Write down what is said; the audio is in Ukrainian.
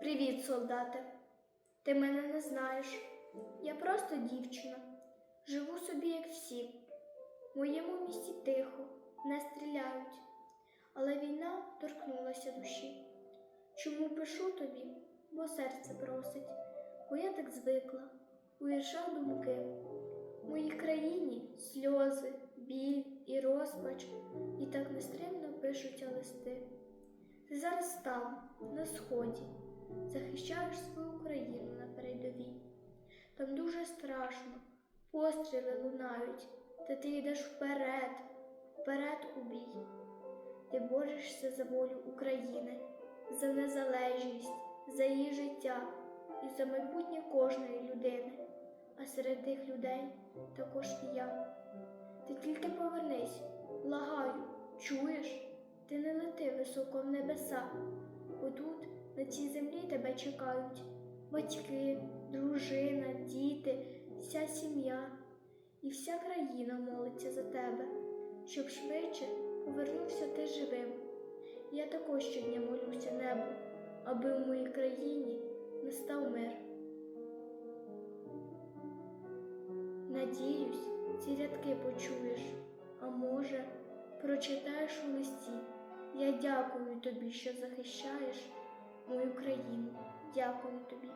Привіт, солдате. Ти мене не знаєш. Я просто дівчина. Живу собі, як всі. В моєму місті тихо, не стріляють. Але війна торкнулася душі. Чому пишу тобі? Бо серце просить, бо я так звикла, у думки. В моїй країні сльози, біль і розпач, і так нестримно пишуться листи. Ти зараз там, на сході, захищаєш свою Україну на передовій. Там дуже страшно, постріли лунають, та ти йдеш вперед, вперед у бій. Ти борешся за волю України, за незалежність, за її життя і за майбутнє кожної людини. А серед тих людей також і я. Ти тільки повернись, благаю, чуєш? Ти не лети високо в небеса, бо тут, на цій землі тебе чекають батьки, дружина, діти, вся сім'я і вся країна молиться за тебе, щоб швидше повернувся ти живим. Я також щодня молюся небу, аби в моїй країні настав мир. Надіюсь, ці рядки почуєш, а може, прочитаєш у листі. Я дякую тобі, що захищаєш мою країну. Дякую тобі.